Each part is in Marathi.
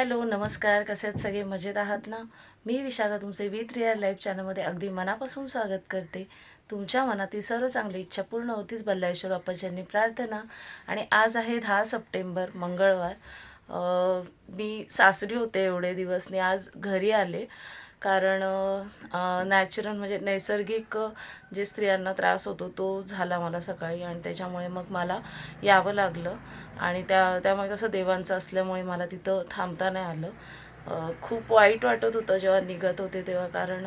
हॅलो नमस्कार. कसे आहेत सगळे? मजेत आहात ना? मी विशाखा तुमचे विथ रिअल लाईफ चॅनलमध्ये अगदी मनापासून स्वागत करते. तुमच्या मनातील सर्व चांगली इच्छा पूर्ण होतीच बल्लेश्वर बाप्पाच्यांनी प्रार्थना. आणि आज आहे दहा सप्टेंबर मंगळवार. मी सासरी होते एवढे दिवस. आणि आज घरी आले. कारण नॅचरल म्हणजे नैसर्गिक जे स्त्रियांना त्रास होतो तो झाला मला सकाळी आणि त्याच्यामुळे मग मला यावं लागलं. आणि त्या त्यामुळे कसं देवांचं असल्यामुळे मला तिथं थांबता नाही आलं. खूप वाईट वाटत होतं जेव्हा निघत होते तेव्हा कारण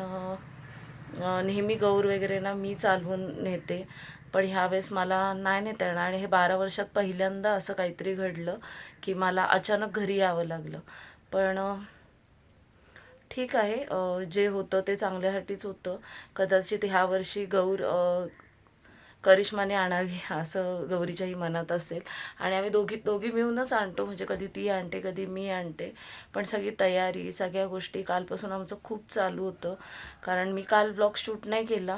नेहमी गौर वगैरे ना मी चालवून नेते. पण ह्यावेळेस मला नाही नेता येणार आणि हे बारा वर्षात पहिल्यांदा असं काहीतरी घडलं की मला अचानक घरी यावं लागलं. पण ठीक आहे जे होतं ते चांगल्यासाठीच होतं. कदाचित ह्या वर्षी गौर करिश्माने आणावी असं गौरीच्याही मनात असेल. आणि आम्ही दोघी दोघी मिळूनच आणतो म्हणजे कधी ती आणते कधी मी आणते. पण सगळी तयारी सगळ्या गोष्टी कालपासून आमचं खूप चालू होतं. कारण मी काल ब्लॉग शूट नाही केला.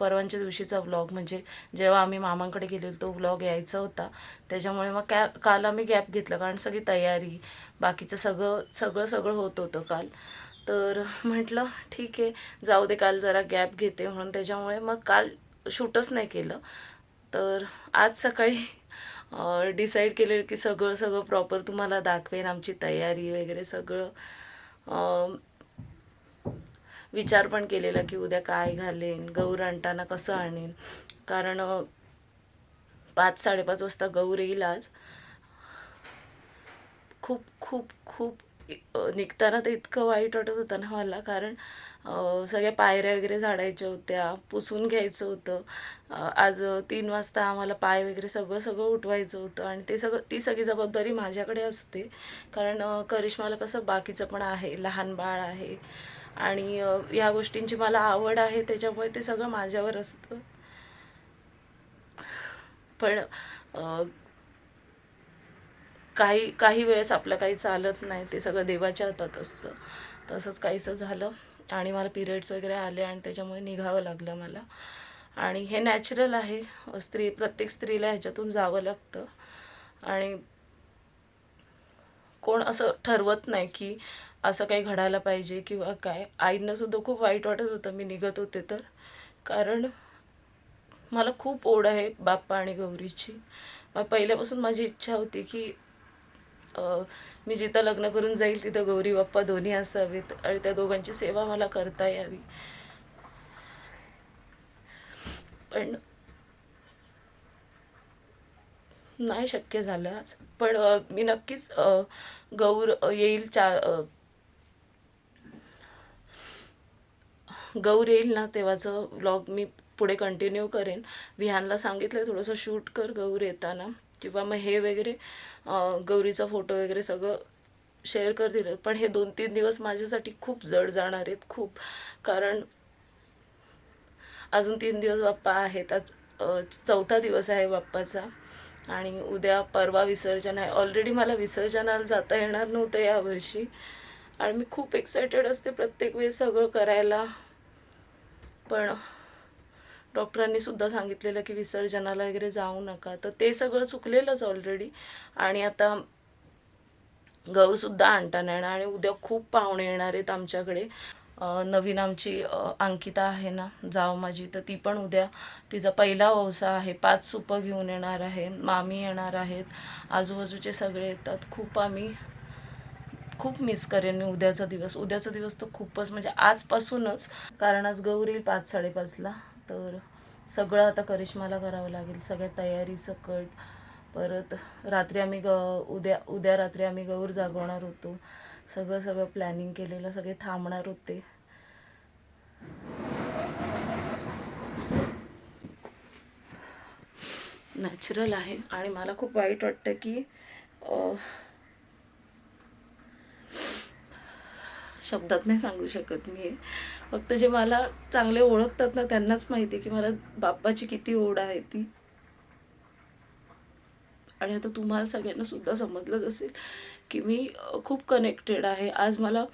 परवांच्या दिवशीचा ब्लॉग म्हणजे जेव्हा आम्ही मामांकडे गेलेलो तो ब्लॉग यायचा होता. त्याच्यामुळे मग कॅ काल आम्ही गॅप घेतला. कारण सगळी तयारी बाकीचं सगळं सगळं सगळं होत होतं काल. तर म्हटलं ठीक आहे जाऊ दे काल जरा गॅप घेते म्हणून. त्याच्यामुळे मग काल शूटच नाही केलं. तर आज सकाळी डिसाईड केलेलं की सगळं सगळं प्रॉपर तुम्हाला दाखवेन आमची तयारी वगैरे सगळं. विचार पण केलेला की उद्या काय घालेन गौर आणताना कसं आणेन. कारण पाच साडेपाच वाजता गौर येईल आज. खूप खूप खूप निघताना तर इतकं वाईट वाटत होतं ना मला कारण सगळ्या पायऱ्या वगैरे झाडायच्या होत्या पुसून घ्यायचं होतं. आज तीन वाजता आम्हाला पाय वगैरे सगळं सगळं उठवायचं होतं आणि ते सगळं ती सगळी जबाबदारी माझ्याकडे असते. कारण करिश्माला कसं बाकीचं पण आहे लहान बाळ आहे आणि या ह्या गोष्टींची मला आवड आहे त्याच्यामुळे ते सगळं माझ्यावर असतं. पण काही काही वेळेस आपलं काही चालत नाही ते सगळं देवाच्या हातात असतं. तसंच काहीसं झालं आणि मला पिरियड्स वगैरे आले आणि त्याच्यामुळे निघावं लागलं मला. आणि हे नॅचरल आहे. स्त्री प्रत्येक स्त्रीला ह्याच्यातून जावं लागतं. आणि कोण असं ठरवत नाही की असं काही घडायला पाहिजे किंवा काय. आईंनासुद्धा खूप वाईट वाटत होतं. मी निघत होते तर. कारण मला खूप ओढ आहे बाप्पा आणि गौरीची. पहिल्यापासून माझी इच्छा होती की मी जिथं लग्न करून जाईल तिथं गौरी बाप्पा दोन्ही असावेत आणि त्या दोघांची सेवा मला करता यावी. पण नाही शक्य झालं आज. पण मी नक्कीच गौर येईल चार गौर येईल ना तेव्हाचं व्लॉग मी पुढे कंटिन्यू करेन. विहानला सांगितलं थोडंसं शूट कर गौर येताना. किंवा मग हे वगैरे गौरीचा फोटो वगैरे सगळं शेअर कर दिलं. पण हे दोन तीन दिवस माझ्यासाठी खूप जड जाणार आहेत खूप. कारण अजून तीन दिवस बाप्पा आहेत. आज चौथा दिवस आहे बाप्पाचा. आणि उद्या परवा विसर्जन आहे. ऑलरेडी मला विसर्जनाला जाता येणार नव्हतं यावर्षी आणि मी खूप एक्सायटेड असते प्रत्येक वेळेस सगळं करायला. पण डॉक्टरांनी सुद्धा सांगितलेलं की विसर्जनाला वगैरे जाऊ नका. तर ते सगळं चुकलेलंच ऑलरेडी आणि आता गौरसुद्धा आणता नाही येणार आणि उद्या खूप पाहुणे येणार आहेत आमच्याकडे. नवीन आमची अंकिता आहे ना जाव माझी तर ती पण उद्या तिचा पहिला वौसा आहे. पाच सुपं घेऊन येणार आहे. मामी येणार आहेत. आजूबाजूचे सगळे येतात. खूप आम्ही खूप मिस करेन मी उद्याचा दिवस. उद्याचा दिवस तर खूपच म्हणजे आजपासूनच. कारण आज गौर येईल पाच साडेपाचला. तर सगळं आता करिश्माला करावं लागेल सगळ्या तयारी सकट. परत रात्री आम्ही ग उद्या उद्या रात्री आम्ही गौर जागवणार होतो. सगळं सगळं प्लॅनिंग केलेलं सगळे थांबणार होते. नॅचरल आहे. आणि मला खूप वाईट वाटतं की शब्दात नाही सांगू शकत मी हे. फक्त जे मला चांगले ओळखतात ना त्यांनाच माहिती आहे की मला बाप्पाची किती ओढ आहे ती. आणि आता तुम्हाला सगळ्यांना सुद्धा समजलंच असेल की मी खूप कनेक्टेड आहे. आज मला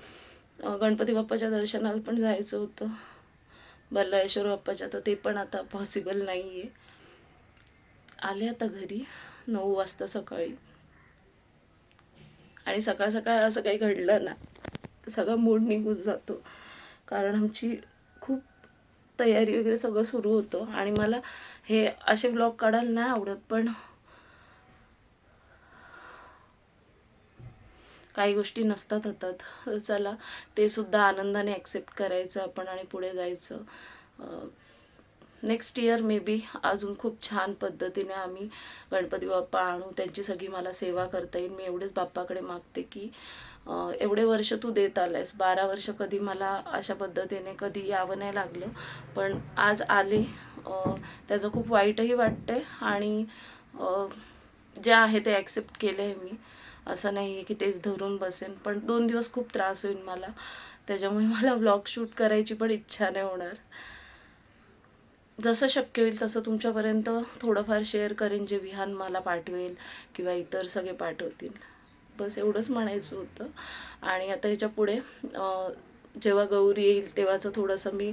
गणपती बाप्पाच्या दर्शनाला पण जायचं होतं. बल्लाळेश्वर बाप्पाच्या तर ते पण आता पॉसिबल नाही आहे आले आता घरी नऊ वाजता सकाळी. आणि सकाळ सकाळ असं काही घडलं ना सगळा मूड निघून जातो. कारण आमची खूप तयारी वगैरे सगळं सुरू होतं. आणि मला हे असे ब्लॉग काढायला नाही आवडत पण काही गोष्टी नसतात हातात. चला ते सुद्धा आनंदाने ॲक्सेप्ट करायचं आपण आणि पुढे जायचं. नेक्स्ट इयर मे बी अजून खूप छान पद्धतीने आम्ही गणपती बाप्पा आणू. त्यांची सगळी मला सेवा करता येईल. मी एवढेच बाप्पाकडे मागते की एवढे वर्ष तू देत आलायस. बारा वर्ष कधी मला अशा पद्धतीने कधी यावं नाही लागलं. पण आज आले त्याचं खूप वाईटही वाटतंय आणि जे आहे ते ॲक्सेप्ट केलं आहे मी. असं नाही आहे की तेच धरून बसेन. पण दोन दिवस खूप त्रास होईल मला. त्याच्यामुळे मला व्लॉग शूट करायची पण इच्छा नाही होणार. जसं शक्य होईल तसं तुमच्यापर्यंत थोडंफार शेअर करेन जे विहान मला पाठवेल किंवा इतर सगळे पाठवतील. बस एवढंच म्हणायचं होतं. आणि आता ह्याच्या पुढे जेव्हा गौरी येईल तेव्हाचं थोडंसं मी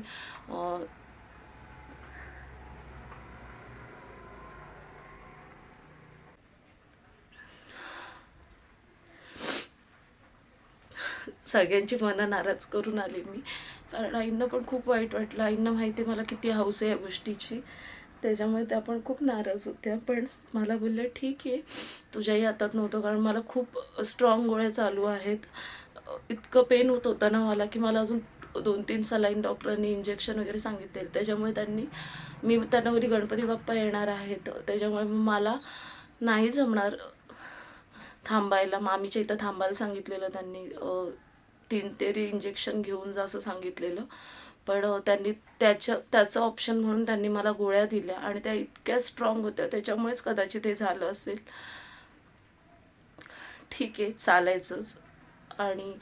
सगळ्यांची मनं नाराज करून आली मी. कारण आईंना पण खूप वाईट वाटलं. आईंना माहिती आहे मला किती हौस आहे या गोष्टीची. त्याच्यामुळे त्या पण खूप नाराज होत्या पण मला बोलल्या ठीक आहे तुझ्याही हातात नव्हतं कारण मला खूप स्ट्रॉंग गोळ्या चालू आहेत. इतकं पेन होत होतं ना मला की मला अजून दोन तीन सलाईन डॉक्टरांनी इंजेक्शन वगैरे सांगितले त्याच्यामुळे त्यांनी मी त्यांना बोली गणपती बाप्पा येणार आहेत. त्याच्यामुळे मला नाही जमणार थांबायला. मामीच्या इथं थांबायला सांगितलेलं त्यांनी. तीन तेरी इंजेक्शन घेऊन जा असं सांगितलेलं. पण त्यांनी त्याच्या त्याचं ऑप्शन म्हणून त्यांनी मला गोळ्या दिल्या आणि त्या इतक्या स्ट्रॉंग होत्या. त्याच्यामुळेच कदाचित हे झालं असेल. ठीक आहे चालायचंच. आणि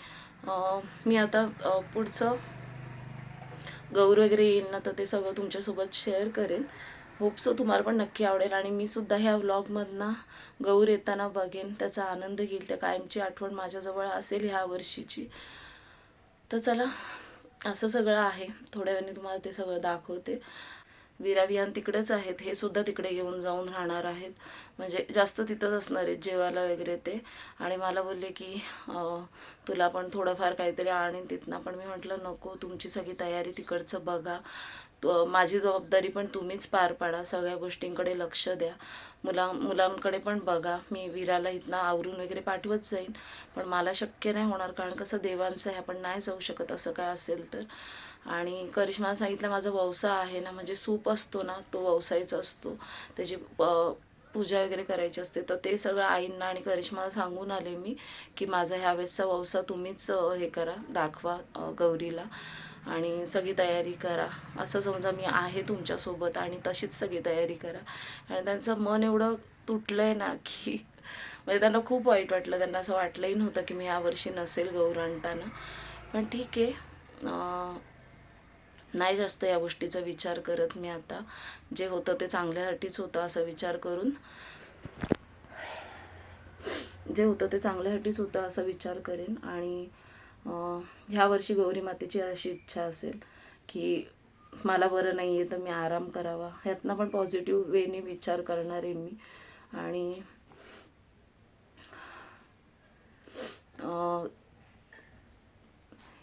मी आता पुढचं गौर वगैरे येईल ना तर ते सगळं तुमच्यासोबत शेअर करेन. होपसो तुम्हाला पण नक्की आवडेल. आणि मी सुद्धा ह्या व्लॉगमधनं गौर येताना बघेन. त्याचा आनंद घेईल. त्या कायमची आठवण माझ्याजवळ असेल ह्या वर्षीची. तर चला असं सगळं आहे. थोड्या वेळाने तुम्हाला ते सगळं दाखवते. विराविहान तिकडेच आहेत. हे सुद्धा तिकडे येऊन जाऊन राहणार आहेत. म्हणजे जास्त तिथंच असणार आहेत जेवायला वगैरे ते. आणि मला बोलले की तुला पण थोडंफार काहीतरी आणीन तिथनं. पण मी म्हटलं नको तुमची सगळी तयारी तिकडचं बघा. माझी जबाबदारी पण तुम्हीच पार पाडा. सगळ्या गोष्टींकडे लक्ष द्या. मुला मुलांकडे पण बघा. मी विराला इथनं आवरून वगैरे पाठवत जाईन. पण मला शक्य नाही होणार कारण कसं देवांचं आहे. आपण नाही जाऊ शकत असं काय असेल तर. आणि करिश्मा सांगितलं माझा व्यवसाय आहे ना म्हणजे सूप असतो ना तो व्यवसायचा असतो. त्याची पूजा वगैरे करायची असते. तर ते सगळं आईंना आणि करिश्माला सांगून आले मी की माझा ह्या वेळेसचा व्यवसाय तुम्हीच हे करा दाखवा गौरीला. आणि सगळी तयारी करा. असं समजा मी आहे तुमच्यासोबत आणि तशीच सगळी तयारी करा. आणि त्यांचं मन एवढं तुटलं आहे ना की म्हणजे त्यांना खूप वाईट वाटलं. त्यांना असं वाटलंही नव्हतं की मी यावर्षी नसेल गौरांटाना पण ठीक आहे. नाही जास्त या गोष्टीचा विचार करत मी आता. जे होतं ते चांगल्यासाठीच होतं असा विचार करून. जे होतं ते चांगल्यासाठीच होतं असा विचार करेन. आणि ह्या वर्षी गौरी मातेची अशी इच्छा असेल की मला बरं नाही आहे तर मी आराम करावा. ह्यातनं पण पॉझिटिव्ह वेने विचार करणार आहे मी. आणि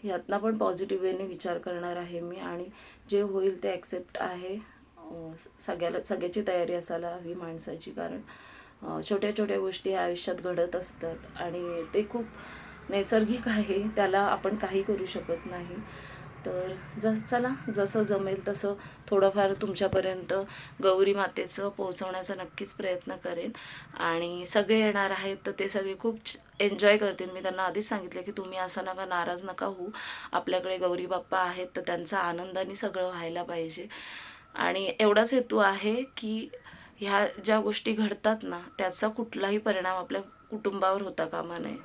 ह्यातनं पण पॉझिटिव्ह वेने विचार करणार आहे मी. आणि जे होईल ते ॲक्सेप्ट आहे. सगळ्याला सगळ्याची तयारी असायला हवी माणसाची. कारण छोट्या छोट्या गोष्टी आयुष्यात घडत असतात. आणि ते खूप नैसर्गिक आहे त्याला आपण काही करू शकत नाही. तर जस चला जसं जमेल तसं थोडंफार तुमच्यापर्यंत गौरी मातेचं पोहोचवण्याचा नक्कीच प्रयत्न करेन. आणि सगळे येणार आहेत तर ते सगळे खूप एन्जॉय करतील. मी त्यांना आधीच सांगितलं की तुम्ही असं नका नाराज नका होऊ. आपल्याकडे गौरी बाप्पा आहेत तर त्यांचा आनंदाने सगळं व्हायला पाहिजे. आणि एवढाच हेतू आहे की ह्या ज्या गोष्टी घडतात ना त्याचा कुठलाही परिणाम आपल्या कुटुंबावर होता कामा नये.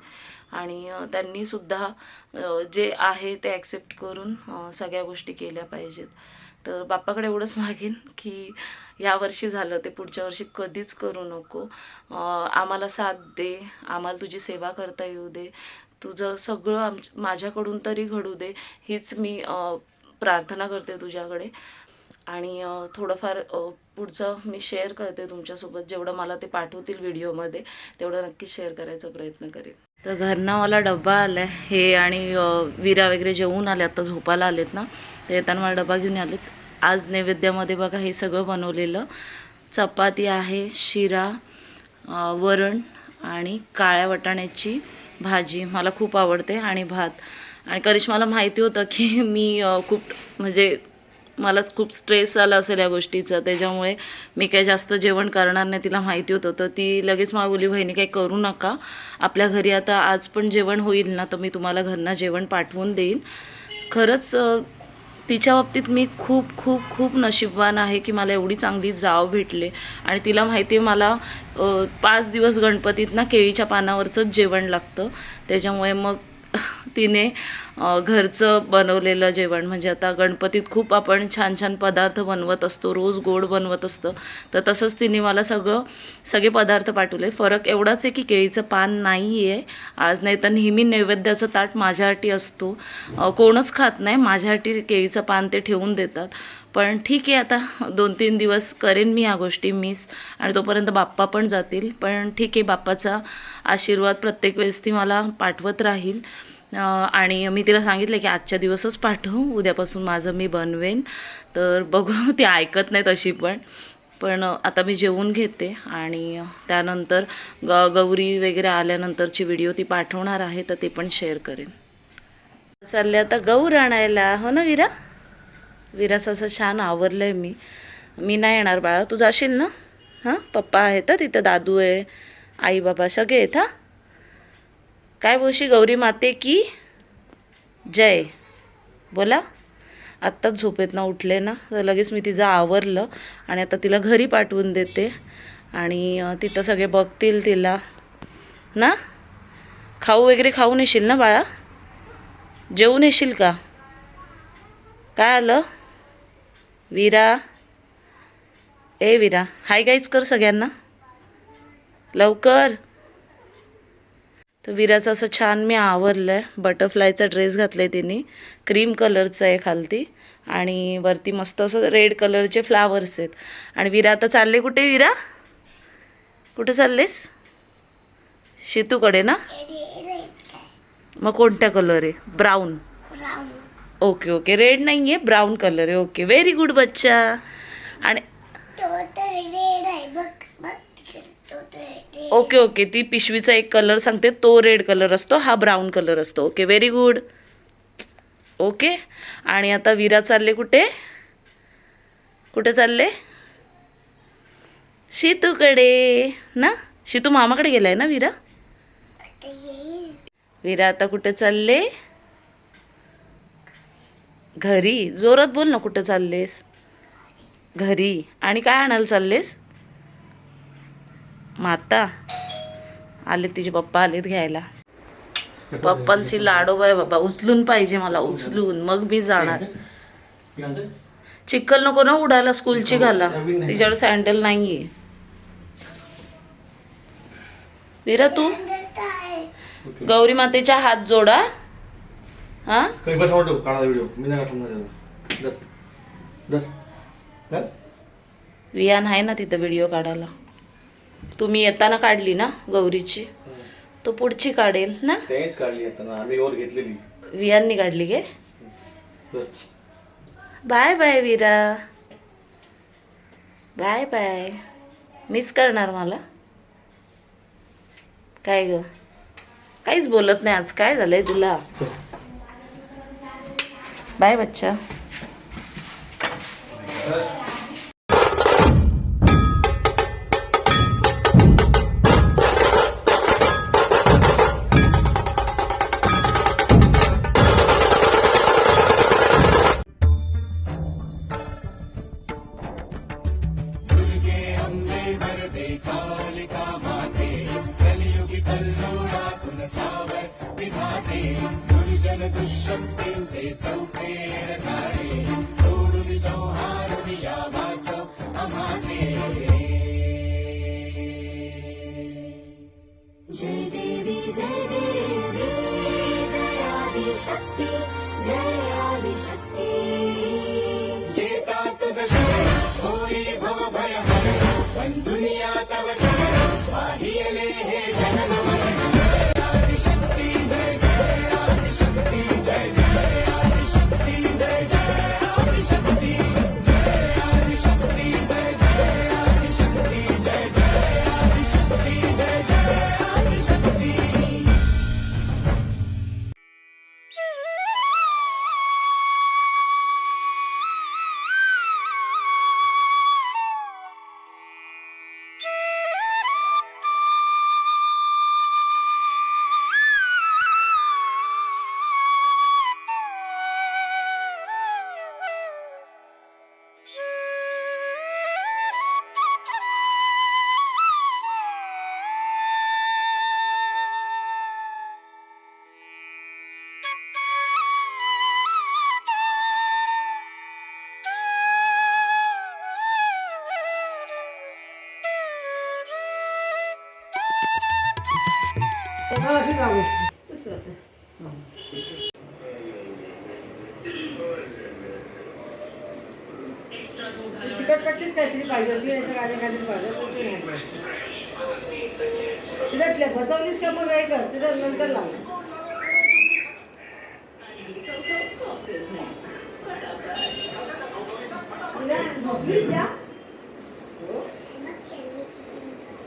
आणि त्यांनीसुद्धा त्यांनी सुद्धा जे आहे ते ॲक्सेप्ट करून सगळ्या गोष्टी केल्या पाहिजेत. तर बाप्पाकडे एवढंच मागेन की या वर्षी झालं ते पुढच्या वर्षी कधीच करू नको. आम्हाला साथ दे आम्हाला तुझी सेवा करता येऊ दे. तुझं सगळं आम माझ्याकडून तरी घडू दे. हीच मी प्रार्थना करते तुझ्याकडे. आणि थोडंफार पुढचं मी शेअर करते तुमच्यासोबत. जेवढं मला ते पाठवतील व्हिडिओमध्ये तेवढं नक्की शेअर करायचा प्रयत्न करेन. तर घरनं मला डब्बा आला आहे हे आणि विरा वगैरे जेवून आले. आता झोपायला आलेत ना. तर येताना मला डबा घेऊन आलेत. आज नैवेद्यामध्ये बघा हे सगळं बनवलेलं. चपाती आहे शिरा वरण आणि काळ्या वाटाण्याची भाजी. मला खूप आवडते आणि भात. आणि करिश्माला माहिती होतं की मी खूप म्हणजे मलाच खूप स्ट्रेस आला असेल या गोष्टीचा. त्याच्यामुळे मी काही जास्त जेवण करणार नाही तिला माहिती होतं. तर ती लगेच मला बोली बहिणी काही करू नका. आपल्या घरी आता आज पण जेवण होईल ना तर मी तुम्हाला घरनं जेवण पाठवून देईन. खरंच तिच्या बाबतीत मी खूप खूप खूप नशीबवान आहे की मला एवढी चांगली जाव भेटले. आणि तिला माहिती आहे मला पाच दिवस गणपतीत ना केळीच्या पानावरचंच जेवण लागतं. त्याच्यामुळे मग तिने घरचं बनवलेलं जेवण. म्हणजे आता गणपतीत खूप आपण छान छान पदार्थ बनवत असतो. रोज गोड बनवत असतं. तर तसंच तिने मला सगळं सगळे पदार्थ पाठवले फरक एवढाच आहे की केळीचं पान नाही आहे आज नाही तर नेहमी नैवेद्याचं ताट माझ्यासाठी असतो. कोणच खात नाही. माझ्यासाठी केळीचं पान ते ठेवून देतात. पण ठीक आहे आता. दोन तीन दिवस करेन मी ह्या गोष्टी मिस आणि तोपर्यंत बाप्पा पण जातील. पण ठीक आहे बाप्पाचा आशीर्वाद प्रत्येक वेळेस ती मला पाठवत राहील. आणि मी तिला सांगितलं की आजच्या दिवसच पाठव उद्यापासून माझं मी बनवेन. तर बघू ती ऐकत नाही तशी पण. पण आता मी जेवून घेते आणि त्यानंतर ग गौरी वगैरे आल्यानंतरची व्हिडिओ ती पाठवणार आहे तर ते पण शेअर करेन. चालले आता गौर आणायला हो ना विरा? विरास असं छान आवरलं आहे मी. मी नाही येणार बाळा तू जाशील ना? हां? पप्पा आहेत तिथं दादू आहे आई बाबा सगळे आहेत हां? काय बोशी गौरी माते की? जय. बोला. आत्ताच झोपेत ना उठले ना. तर लगेच मी तिचं आवरलं आणि आता तिला घरी पाठवून देते. आणि तिथं सगळे बघतील तिला. ना? खाऊ वगैरे खाऊन येशील ना बाळा? जेवून येशील का? काय आलं? विरा? ए विरा हाय गाईच कर सगळ्यांना. लवकर. तर विराचं असं छान मी आवरलं आहे बटरफ्लायचा ड्रेस घातला आहे तिने. क्रीम कलरचं आहे खालती. आणि वरती मस्त असं रेड कलरचे फ्लावर्स आहेत. आणि विरा आता चालले कुठे विरा? कुठे चाललेस? शेतूकडे ना? मग कोणत्या कलर आहे? ब्राऊन ओके ओके रेड नाही आहे. ब्राऊन कलर आहे. ओके व्हेरी गुड बच्चा आणि ओके ओके. ती पिशवीचा एक कलर सांगते. तो रेड कलर असतो हा ब्राऊन कलर असतो. ओके व्हेरी गुड ओके आणि आता विरा चालले कुठे? कुठे चालले? शीतूकडे ना? शीतू मामाकडे गेलाय ना विरा? विरा आता कुठे चालले? घरी. जोरात बोल ना कुठे चाललेस. घरी. आणि काय आणायला चाललेस? माता आले तिचे पप्पा आलेत घ्यायला. पप्पांची लाडोबा आहे. बाबा उचलून पाहिजे मला उचलून. मग मी जाणार. चिक्कल नको ना उडायला स्कूलची घाला. तिच्याकडे सँडल नाहीये. विरा तू? गौरी मातेच्या हात जोडा. हा? वियान आहे ना तिथं व्हिडिओ काढायला. तुम्ही येताना काढली ना गौरीची? तो पुढची काढेल ना? तेच काढली आम्ही घेतलेली. वियांनी काढली गे. Bye bye Veera. Bye bye. Miss करणार मला. काय ग? काहीच बोलत नाही आज. काय झालंय तुला. बाय बच्चा. जय देवी जय आदिशक्ती जय आदिशक्ती। येता तुझ शरण होई भव भय हरण हा चिकटपट्टीच काहीतरी पाहिजे होती नाही तर काय काहीतरी पाहिजे नाही. तिथं बसवलीस का मग काय कर तिथं नंतर लाव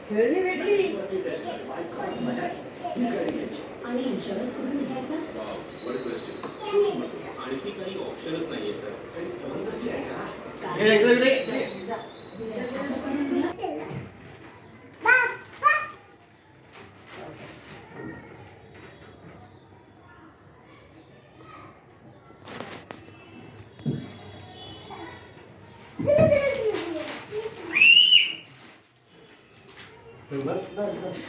खेळणी भेटली आणि इन्शुरन्स कुठून घ्यायचा? आणखी काही ऑप्शनच नाहीये सर बस बस.